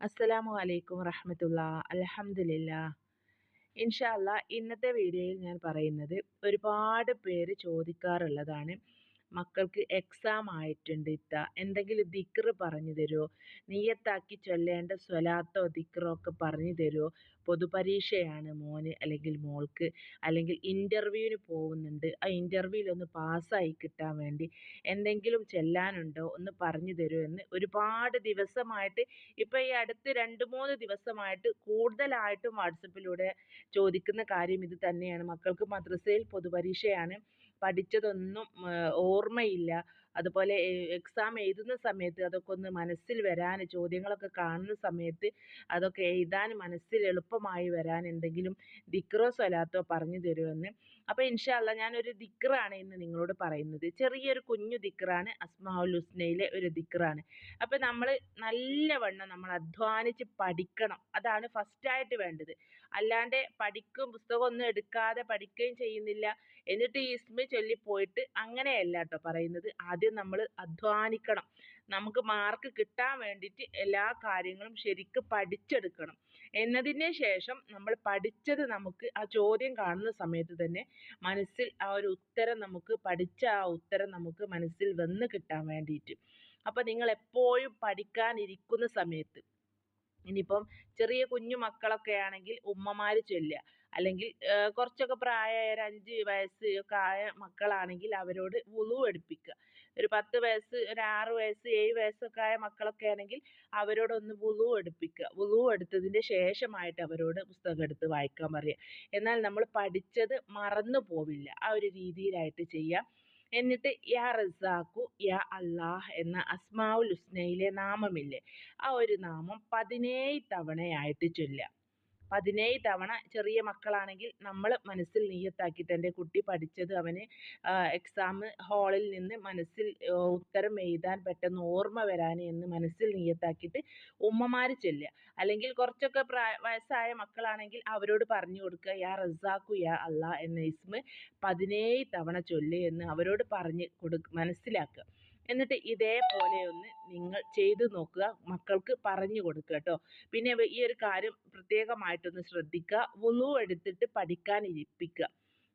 അസ്സലാമു അലൈക്കും റഹ്മത്തുള്ള അലഹമില്ല ഇൻഷാല്ല ഇന്നത്തെ വീഡിയോയിൽ ഞാൻ പറയുന്നത് ഒരുപാട് പേര് ചോദിക്കാറുള്ളതാണ്. മക്കൾക്ക് എക്സാം ആയിട്ടുണ്ട് ഇത്ത. എന്തെങ്കിലും ദിക്റ് പറഞ്ഞു തരുമോ നീയത്താക്കി ചൊല്ലേണ്ട സ്വലാത്തോ ദിക്റോ ഒക്കെ പറഞ്ഞു തരുമോ പൊതുപരീക്ഷയാണ് മോന് അല്ലെങ്കിൽ മോൾക്ക് അല്ലെങ്കിൽ ഇന്റർവ്യൂവിന് പോകുന്നുണ്ട്. ആ ഇന്റർവ്യൂവിലൊന്ന് പാസ്സായി കിട്ടാൻ വേണ്ടി എന്തെങ്കിലും ചെല്ലാനുണ്ടോ ഒന്ന് പറഞ്ഞു തരുമോ എന്ന് ഒരുപാട് ദിവസമായിട്ട് ഇപ്പം ഈ അടുത്ത് രണ്ട് മൂന്ന് ദിവസമായിട്ട് കൂടുതലായിട്ടും വാട്സപ്പിലൂടെ ചോദിക്കുന്ന കാര്യം ഇത് തന്നെയാണ്. മക്കൾക്ക് മദ്രസയിൽ പൊതുപരീക്ഷയാണ് പഠിച്ചതൊന്നും ഓർമ്മയില്ല. അതുപോലെ എക്സാം എഴുതുന്ന സമയത്ത് അതൊക്കെ ഒന്ന് മനസ്സിൽ വരാൻ ചോദ്യങ്ങളൊക്കെ കാണുന്ന സമയത്ത് അതൊക്കെ എഴുതാൻ മനസ്സിൽ എളുപ്പമായി വരാൻ എന്തെങ്കിലും ദിക്റോ സ്വലാത്തോ പറഞ്ഞു തരുമെന്ന്. അപ്പോൾ ഇൻഷാല്ല ഞാനൊരു ദിക്റാണ് ഇന്ന് നിങ്ങളോട് പറയുന്നത്. ചെറിയൊരു കുഞ്ഞു ദിക്റാണ് അസ്മാഉൽ ഹുസ്നയിലെ ഒരു ദിക്റാണ്. അപ്പോൾ നമ്മൾ നല്ലവണ്ണം നമ്മൾ അധ്വാനിച്ച് പഠിക്കണം. അതാണ് ഫസ്റ്റായിട്ട് വേണ്ടത്. അല്ലാണ്ട് പഠിക്കും പുസ്തകം ഒന്നും എടുക്കാതെ പഠിക്കുകയും ചെയ്യുന്നില്ല. എന്നിട്ട് ഈ ഇസ്മ ചൊല്ലിപ്പോയിട്ട് അങ്ങനെയല്ല കേട്ടോ പറയുന്നത്. ആദ്യം നമ്മൾ അധ്വാനിക്കണം. നമുക്ക് മാർക്ക് കിട്ടാൻ വേണ്ടിയിട്ട് എല്ലാ കാര്യങ്ങളും ശരിക്ക് പഠിച്ചെടുക്കണം. എന്നതിന് ശേഷം നമ്മൾ പഠിച്ചത് നമുക്ക് ആ ചോദ്യം കാണുന്ന സമയത്ത് തന്നെ മനസ്സിൽ ആ ഒരു ഉത്തരം നമുക്ക് പഠിച്ച ആ ഉത്തരം നമുക്ക് മനസ്സിൽ വന്ന് കിട്ടാൻ വേണ്ടിയിട്ട്. അപ്പോൾ നിങ്ങൾ എപ്പോഴും പഠിക്കാനിരിക്കുന്ന സമയത്ത് ഇനിയിപ്പം ചെറിയ കുഞ്ഞു മക്കളൊക്കെ ആണെങ്കിൽ ഉമ്മമാർ ചൊല്ലുക. അല്ലെങ്കിൽ കുറച്ചൊക്കെ പ്രായമായ ഒരു അഞ്ച് വയസ്സ് ഒക്കെ ആയ മക്കളാണെങ്കിൽ അവരോട് വുളു എടുപ്പിക്കുക. ഒരു പത്ത് വയസ്സ് ഒരു ആറ് വയസ്സ് ഏഴ് വയസ്സൊക്കെ ആയ മക്കളൊക്കെ ആണെങ്കിൽ അവരോടൊന്ന് വുളു എടുപ്പിക്കുക വുളു എടുത്തതിന്റെ ശേഷമായിട്ട് അവരോട് പുസ്തകം എടുത്ത് വായിക്കാൻ പറയുക എന്നാൽ നമ്മൾ പഠിച്ചത് മറന്നു പോവില്ല. ആ ഒരു രീതിയിലായിട്ട് ചെയ്യാം. എന്നിട്ട് യാ റസാഖു യാ അള്ളാഹ് എന്ന അസ്മാവുൽ ഹുസ്നയിലെ നാമമില്ലേ? ആ ഒരു നാമം പതിനേഴ് തവണയായിട്ട് ചൊല്ലുക. പതിനേഴ് തവണ ചെറിയ മക്കളാണെങ്കിൽ നമ്മൾ മനസ്സിൽ നീയത്താക്കിയിട്ട് എന്റെ കുട്ടി പഠിച്ചത് അവന് എക്സാം ഹാളിൽ നിന്ന് മനസ്സിൽ ഉത്തരം എഴുതാൻ പെട്ടെന്ന് ഓർമ്മ വരാൻ എന്ന് മനസ്സിൽ നീയത്താക്കിയിട്ട് ഉമ്മമാർ ചെല്ലുക. അല്ലെങ്കിൽ കുറച്ചൊക്കെ പ്രായ വയസ്സായ മക്കളാണെങ്കിൽ അവരോട് പറഞ്ഞു കൊടുക്കുക യാ റസാക്കു യാ അള്ളാ എന്ന ഇസ്മ പതിനേഴ് തവണ ചൊല്ല് എന്ന് അവരോട് പറഞ്ഞ് കൊടു മനസ്സിലാക്കുക. എന്നിട്ട് ഇതേപോലെ ഒന്ന് നിങ്ങൾ ചെയ്തു നോക്കുക മക്കൾക്ക് പറഞ്ഞു കൊടുക്കുക കേട്ടോ പിന്നെ ഈ ഒരു കാര്യം പ്രത്യേകമായിട്ടൊന്ന് ശ്രദ്ധിക്കുക. വുളു എടുത്തിട്ട് പഠിക്കാൻ ഇരിപ്പിക്കുക.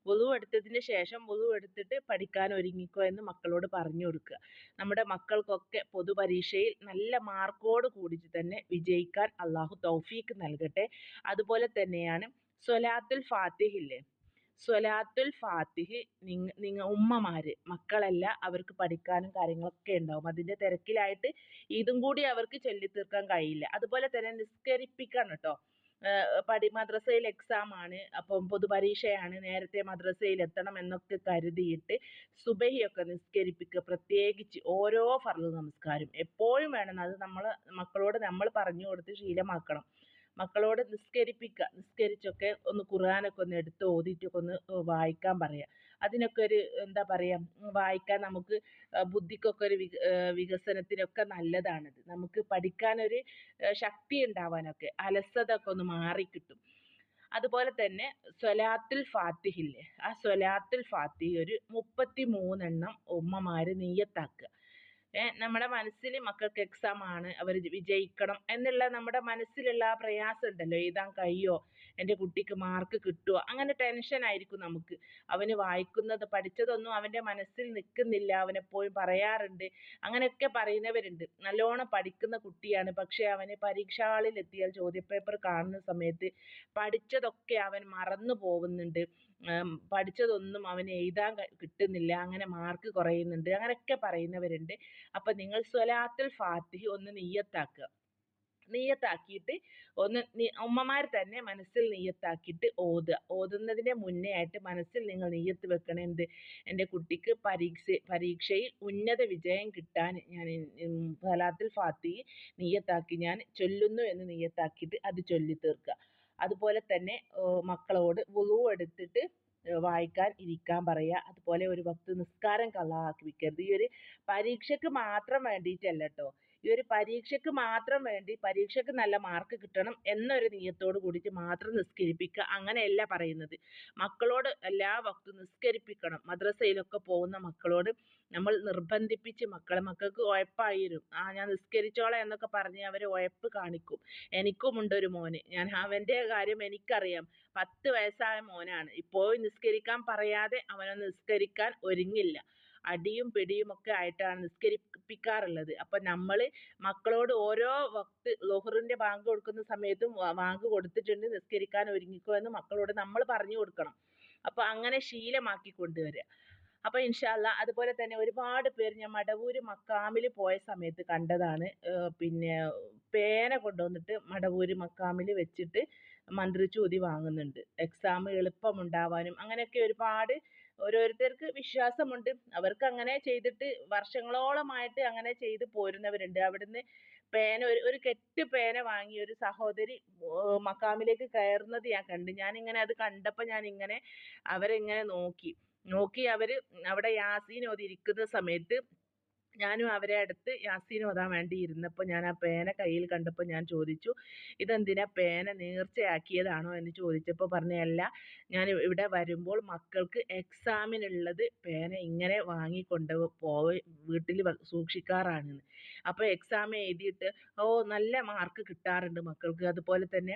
വുളു എടുത്തതിന് ശേഷം വുളു എടുത്തിട്ട് പഠിക്കാൻ ഒരുങ്ങിക്കോ എന്ന് മക്കളോട് പറഞ്ഞു കൊടുക്കുക. നമ്മുടെ മക്കൾക്കൊക്കെ പൊതുപരീക്ഷയിൽ നല്ല മാർക്കോട് കൂടി തന്നെ വിജയിക്കാൻ അള്ളാഹു തൗഫീക്ക് നൽകട്ടെ. അതുപോലെ തന്നെയാണ് സൊലാത്തുൽ ഫാത്തിഹില്ലേ സ്വലാത്തുൽ ഫാത്തിഹ് നിങ്ങ നിങ്ങ മക്കളല്ല അവർക്ക് പഠിക്കാനും കാര്യങ്ങളൊക്കെ ഉണ്ടാവും. അതിന്റെ തിരക്കിലായിട്ട് ഇതും കൂടി അവർക്ക് ചൊല്ലിത്തീർക്കാൻ കഴിയില്ല. അതുപോലെ തന്നെ നിസ്കരിപ്പിക്കണം കേട്ടോ. പടി മദ്രസയിൽ എക്സാം ആണ് അപ്പം പൊതുപരീക്ഷയാണ് നേരത്തെ മദ്രസയിൽ എത്തണം എന്നൊക്കെ കരുതിയിട്ട് സുബഹിയൊക്കെ നിസ്കരിപ്പിക്കുക. പ്രത്യേകിച്ച് ഓരോ ഫർദ് നമസ്കാരം. എപ്പോഴും വേണം അത് നമ്മൾ മക്കളോട് നമ്മൾ പറഞ്ഞു കൊടുത്ത് ശീലമാക്കണം. മക്കളോട് നിസ്കരിപ്പിക്കുക നിസ്കരിച്ചൊക്കെ ഒന്ന് ഖുർആനൊക്കെ ഒന്ന് എടുത്ത് ഓതിയിട്ടൊക്കെ ഒന്ന് വായിക്കാൻ പറയുക അതിനൊക്കെ ഒരു എന്താ പറയുക വായിക്കാൻ നമുക്ക് ബുദ്ധിക്കൊക്കെ ഒരു വികസനത്തിനൊക്കെ നല്ലതാണത്. നമുക്ക് പഠിക്കാനൊരു ശക്തി ഉണ്ടാവാനൊക്കെ അലസത ഒക്കെ ഒന്ന് മാറിക്കിട്ടും. അതുപോലെ തന്നെ സ്വലാത്തുൽ ഫാത്തിഹില്ലേ ആ സ്വലാത്തുൽ ഫാത്തിഹ ഒരു മുപ്പത്തി മൂന്നെണ്ണം ഉമ്മമാർ നെയ്യത്താക്കുക നമ്മുടെ മനസ്സിൽ മക്കൾക്ക് എക്സാം ആണ്. അവർ വിജയിക്കണം എന്നുള്ള നമ്മുടെ മനസ്സിലുള്ള ആ പ്രയാസം ഉണ്ടല്ലോ. എഴുതാൻ കഴിയോ? എന്റെ കുട്ടിക്ക് മാർക്ക് കിട്ടുമോ അങ്ങനെ ടെൻഷൻ ആയിരിക്കും നമുക്ക്. അവന് വായിക്കുന്നത് പഠിച്ചതൊന്നും അവന്റെ മനസ്സിൽ നിൽക്കുന്നില്ല. അവനെപ്പോഴും പറയാറുണ്ട്. അങ്ങനെയൊക്കെ പറയുന്നവരുണ്ട്. നല്ലോണം പഠിക്കുന്ന കുട്ടിയാണ്. പക്ഷേ അവന് പരീക്ഷാ ഹാളിൽ എത്തിയാൽ ചോദ്യപേപ്പർ കാണുന്ന സമയത്ത് പഠിച്ചതൊക്കെ അവൻ മറന്നു പോകുന്നുണ്ട്. പഠിച്ചതൊന്നും അവന് എഴുതാൻ കിട്ടുന്നില്ല. അങ്ങനെ മാർക്ക് കുറയുന്നുണ്ട്. അങ്ങനെയൊക്കെ പറയുന്നവരുണ്ട്. അപ്പം നിങ്ങൾ സ്വലാത്തിൽ ഫാത്തിഹ് ഒന്ന് നെയ്യത്താക്കുക. നെയ്യത്താക്കിയിട്ട് ഒന്ന് ഉമ്മമാർ തന്നെ മനസ്സിൽ നെയ്യത്താക്കിയിട്ട് ഓതുക. ഓതുന്നതിന്റെ മുന്നേ ആയിട്ട് മനസ്സിൽ നിങ്ങൾ നെയ്യത്ത് വെക്കണം എന്ത്? എന്റെ കുട്ടിക്ക് പരീക്ഷ പരീക്ഷയിൽ ഉന്നത വിജയം കിട്ടാൻ ഞാൻ ഫലാത്തിൽ ഫാത്തി നെയ്യത്താക്കി ഞാൻ ചൊല്ലുന്നു എന്ന് നെയ്യത്താക്കിയിട്ട് അത് ചൊല്ലി തീർക്കുക അതുപോലെ തന്നെ മക്കളോട് വുളു എടുത്തിട്ട് വായിക്കാൻ ഇരിക്കാൻ പറയുക. അതുപോലെ ഒരു വക്ത് നിസ്കാരം കള്ളാക്കി വെക്കരുത്. ഈ ഒരു പരീക്ഷയ്ക്ക് മാത്രം വേണ്ടിയിട്ടല്ല കേട്ടോ ഈ ഒരു പരീക്ഷയ്ക്ക് മാത്രം വേണ്ടി പരീക്ഷയ്ക്ക് നല്ല മാർക്ക് കിട്ടണം എന്നൊരു നീയത്തോട് കൂടിയിട്ട് മാത്രം നിസ്കരിപ്പിക്കുക അങ്ങനെയല്ല പറയുന്നത്. മക്കളോട് എല്ലാ വക്തും നിസ്കരിപ്പിക്കണം. മദ്രസയിലൊക്കെ പോകുന്ന മക്കളോട് നമ്മൾ നിർബന്ധിപ്പിച്ച് മക്കളെ മക്കൾക്ക് ഉഴപ്പായിരും. ആ ഞാൻ നിസ്കരിച്ചോളാം എന്നൊക്കെ പറഞ്ഞ് അവർ ഉഴപ്പ് കാണിക്കും. എനിക്കുമുണ്ട് ഒരു മോന്. ഞാൻ അവന്റെ കാര്യം എനിക്കറിയാം. പത്ത് വയസ്സായ മോനാണ്. ഇപ്പോഴും നിസ്കരിക്കാൻ പറയാതെ അവനെ നിസ്കരിക്കാൻ ഒരുങ്ങില്ല. അടിയും പിടിയും ഒക്കെ ആയിട്ടാണ് നിസ്കരിപ്പിക്കാറുള്ളത്. അപ്പം നമ്മൾ മക്കളോട് ഓരോ വക്ത് ലോഹറിന്റെ ബാങ്ക് കൊടുക്കുന്ന സമയത്തും ബാങ്ക് കൊടുത്തിട്ടുണ്ട് നിസ്കരിക്കാൻ ഒരുങ്ങിക്കോ എന്ന് മക്കളോട് നമ്മൾ പറഞ്ഞു കൊടുക്കണം. അപ്പോൾ അങ്ങനെ ശീലമാക്കി കൊണ്ടുവരിക. അപ്പോൾ ഇൻഷാല്ല അതുപോലെ തന്നെ ഒരുപാട് പേര് ഞാൻ മടവൂര് മക്കാമിൽ പോയ സമയത്ത് കണ്ടതാണ്. പിന്നെ പേന കൊണ്ടുവന്നിട്ട് മടവൂര് മക്കാമിൽ വെച്ചിട്ട് മന്ത്രിച്ചൂതി വാങ്ങുന്നുണ്ട്. എക്സാം എളുപ്പമുണ്ടാവാനും അങ്ങനെയൊക്കെ ഒരുപാട് ഓരോരുത്തർക്ക് വിശ്വാസമുണ്ട്. അവർക്ക് അങ്ങനെ ചെയ്തിട്ട് വർഷങ്ങളോളമായിട്ട് അങ്ങനെ ചെയ്ത് പോരുന്നവരുണ്ട്. അവിടുന്ന് പേന ഒരു ഒരു കെട്ട് പേന വാങ്ങി ഒരു സഹോദരി മക്കാമിലേക്ക് കയറുന്നത് ഞാൻ കണ്ടു. ഇങ്ങനെ അത് കണ്ടപ്പോൾ അവരെ ഇങ്ങനെ നോക്കി. നോക്കി അവർ അവിടെ യാസീൻ ഓതി ഇരിക്കുന്ന സമയത്ത് ഞാനും അവരെ അടുത്ത് യാസീനും അതാ വേണ്ടി ഇരുന്നപ്പോൾ ഞാൻ ആ പേന കയ്യിൽ കണ്ടപ്പോൾ ഞാൻ ചോദിച്ചു ഇതെന്തിനാ പേന നേർച്ചയാക്കിയതാണോ? എന്ന് ചോദിച്ചപ്പോൾ പറഞ്ഞല്ല ഞാൻ ഇവിടെ വരുമ്പോൾ മക്കൾക്ക് എക്സാമിനുള്ളത് പേന ഇങ്ങനെ വാങ്ങിക്കൊണ്ട് പോയി വീട്ടിൽ സൂക്ഷിക്കാറാണെന്ന്. അപ്പോൾ എക്സാം എഴുതിയിട്ട് ഓ നല്ല മാർക്ക് കിട്ടാറുണ്ട് മക്കൾക്ക്. അതുപോലെ തന്നെ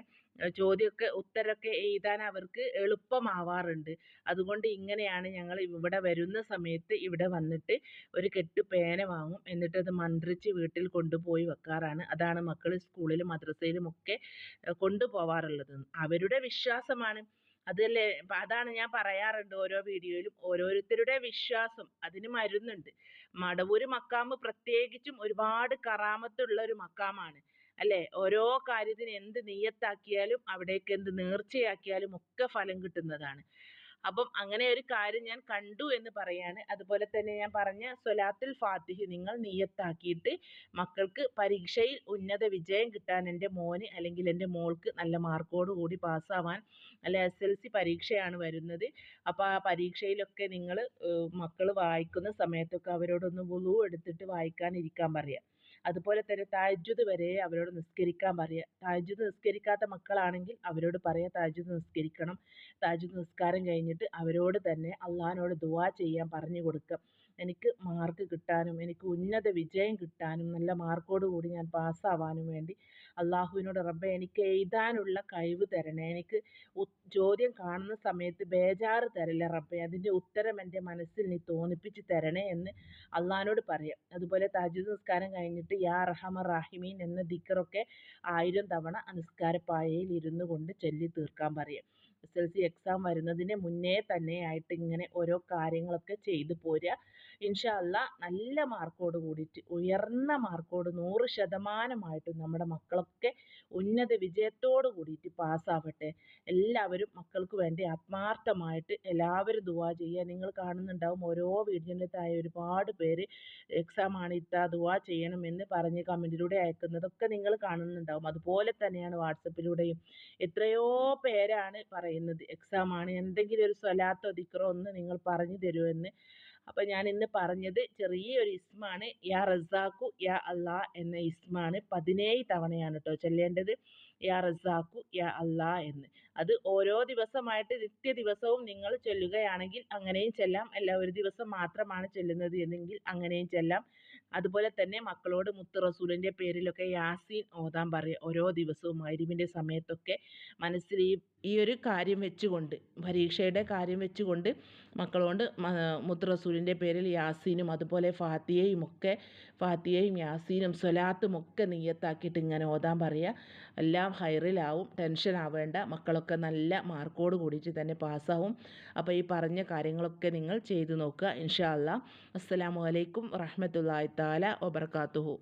ചോദ്യമൊക്കെ ഉത്തരമൊക്കെ എഴുതാൻ അവർക്ക് എളുപ്പമാവാറുണ്ട്. അതുകൊണ്ട് ഇങ്ങനെയാണ് ഞങ്ങൾ ഇവിടെ വരുന്ന സമയത്ത് ഇവിടെ വന്നിട്ട് ഒരു കെട്ട് പേന വാങ്ങും. എന്നിട്ട് അത് മന്ത്രിച്ച് വീട്ടിൽ കൊണ്ടുപോയി വെക്കാറാണ്. അതാണ് മക്കൾ സ്കൂളിലും മദ്രസയിലും ഒക്കെ കൊണ്ടുപോവാറുള്ളത്. അവരുടെ വിശ്വാസമാണ്. അതല്ലേ അതാണ് ഞാൻ പറയാറുണ്ട് ഓരോ വീഡിയോയിലും. ഓരോരുത്തരുടെ വിശ്വാസം. അതിന് മരുന്നുണ്ട്. മടവൂര് മക്കാമ് പ്രത്യേകിച്ചും ഒരുപാട് കറാമത്തുള്ള ഒരു മക്കാമാണ്. അല്ലേ? ഓരോ കാര്യത്തിന് എന്ത് നെയ്യത്താക്കിയാലും അവിടേക്ക് എന്ത് നേർച്ചയാക്കിയാലും ഒക്കെ ഫലം കിട്ടുന്നതാണ്. അപ്പം അങ്ങനെ ഒരു കാര്യം ഞാൻ കണ്ടു എന്ന് പറയാണ്. അതുപോലെ തന്നെ ഞാൻ പറഞ്ഞ സൊലാത്തുൽ ഫാത്തിഹ് നിങ്ങൾ നീയത്താക്കിയിട്ട് മക്കൾക്ക് പരീക്ഷയിൽ ഉന്നത വിജയം കിട്ടാൻ എന്റെ മോന് അല്ലെങ്കിൽ എന്റെ മോൾക്ക് നല്ല മാർക്കോട് കൂടി പാസ്സാവാൻ അല്ല എസ് എൽ സി പരീക്ഷയാണ് വരുന്നത്. അപ്പോൾ ആ പരീക്ഷയിലൊക്കെ നിങ്ങൾ മക്കൾ വായിക്കുന്ന സമയത്തൊക്കെ അവരോടൊന്ന് വുളു എടുത്തിട്ട് വായിക്കാനിരിക്കാൻ പറയാം. അതുപോലെ തന്നെ താജ്ജുദ് വരെ അവരോട് നിസ്കരിക്കാൻ പറയുക താജ്ജുദ് നിസ്കരിക്കാത്ത മക്കളാണെങ്കിൽ അവരോട് പറയുക താജ്ജുദ് നിസ്കരിക്കണം. താജ്ജുദ് നിസ്കാരം കഴിഞ്ഞിട്ട് അവരോട് തന്നെ അള്ളാഹിനോട് ദുആ ചെയ്യാൻ പറഞ്ഞു കൊടുക്കുക എനിക്ക് മാർക്ക് കിട്ടാനും എനിക്ക് ഉന്നത വിജയം കിട്ടാനും നല്ല മാർക്കോട് കൂടി ഞാൻ പാസ്സാവാനും വേണ്ടി അള്ളാഹുവിനോട് റബ്ബെ എനിക്ക് എഴുതാനുള്ള കഴിവ് തരണേ. എനിക്ക് ചോദ്യം കാണുന്ന സമയത്ത് ബേജാറ് തരല്ലേ റബ്ബെ. അതിന്റെ ഉത്തരം എന്റെ മനസ്സിൽ നീ തോന്നിപ്പിച്ച് തരണേ എന്ന് അള്ളഹാനോട് പറയാം. അതുപോലെ താജുദ് നിസ്കാരം കഴിഞ്ഞിട്ട് യാ റഹമ റാഹിമീൻ എന്ന ദിക്കറൊക്കെ ആയിരം തവണ നിസ്കാരപ്പായയിൽ ഇരുന്നു കൊണ്ട് ചൊല്ലി തീർക്കാൻ പറയാം. എസ് എൽ സി എക്സാം വരുന്നതിന് മുന്നേ തന്നെ ആയിട്ട് ഇങ്ങനെ ഓരോ കാര്യങ്ങളൊക്കെ ചെയ്തു പോരുക. ഇൻഷാ അല്ലാ നല്ല മാർക്കോട് കൂടിയിട്ട് ഉയർന്ന മാർക്കോട് നൂറ് ശതമാനമായിട്ടും നമ്മുടെ മക്കളൊക്കെ ഉന്നത വിജയത്തോട് കൂടിയിട്ട് പാസ്സാവട്ടെ. എല്ലാവരും മക്കൾക്ക് വേണ്ടി ആത്മാർത്ഥമായിട്ട് എല്ലാവരും ദുവാ ചെയ്യുക. നിങ്ങൾ കാണുന്നുണ്ടാവും ഓരോ വീഡിയോന്റെ താഴെ ഒരുപാട് പേര് എക്സാം ആണ് ഇത്ത ദുവാ ചെയ്യണമെന്ന് പറഞ്ഞ് കമന്റിലൂടെ അയക്കുന്നതൊക്കെ നിങ്ങൾ കാണുന്നുണ്ടാവും. അതുപോലെ തന്നെയാണ് വാട്സപ്പിലൂടെയും. എത്രയോ പേരാണ് പറയുന്നത്. എക്സാം എക്സാമാണ് എന്തെങ്കിലും ഒരു സ്വലാത്തോ ദിക്റോ ഒന്ന് നിങ്ങൾ പറഞ്ഞു തരുമെന്ന്. അപ്പോൾ ഞാൻ ഇന്ന് പറഞ്ഞത് ചെറിയൊരു ഇസ്മാണ് യാ റസാഖു യാ അള്ളാ എന്ന ഇസ്മാണ് പതിനേഴ് തവണയാണ് കേട്ടോ ചൊല്ലേണ്ടത്. യാ റസാഖു യാ അള്ളാ എന്ന്. അത് ഓരോ ദിവസമായിട്ട് നിത്യ ദിവസവും നിങ്ങൾ ചൊല്ലുകയാണെങ്കിൽ അങ്ങനെയും ചെല്ലാം. അല്ല ഒരു ദിവസം മാത്രമാണ് ചൊല്ലുന്നത് എന്നെങ്കിൽ അങ്ങനെയും ചെല്ലാം. അതുപോലെ തന്നെ മക്കളോട് മുത്ത് റസൂലിന്റെ പേരിലൊക്കെ യാസീൻ ഓതാൻ പറയുക ഓരോ ദിവസവും മരുവിന്റെ സമയത്തൊക്കെ മനസ്സിൽ ഈ ഈ ഒരു കാര്യം വെച്ചുകൊണ്ട് പരീക്ഷയുടെ കാര്യം വെച്ചുകൊണ്ട് മക്കളോട് മുത്ത് റസൂലിന്റെ പേരിൽ യാസീനും അതുപോലെ ഫാത്തിയയും ഒക്കെ ഫാത്തിയയും യാസീനും സ്വലാത്തും ഒക്കെ നീയത്താക്കിയിട്ട് ഇങ്ങനെ ഓതാൻ പറയുക. എല്ലാം ഹൈറിലാവും ടെൻഷൻ ആവേണ്ട മക്കളൊക്കെ നല്ല മാർക്കോട് കൂടിയിട്ട് തന്നെ പാസ്സാവും. അപ്പോൾ ഈ പറഞ്ഞ കാര്യങ്ങളൊക്കെ നിങ്ങൾ ചെയ്തു നോക്കുക. ഇൻഷാ അല്ലാ അസ്സലാമു അലൈക്കും റഹ്മത്തുള്ളാഹി താല വബർക്കാത്തുഹു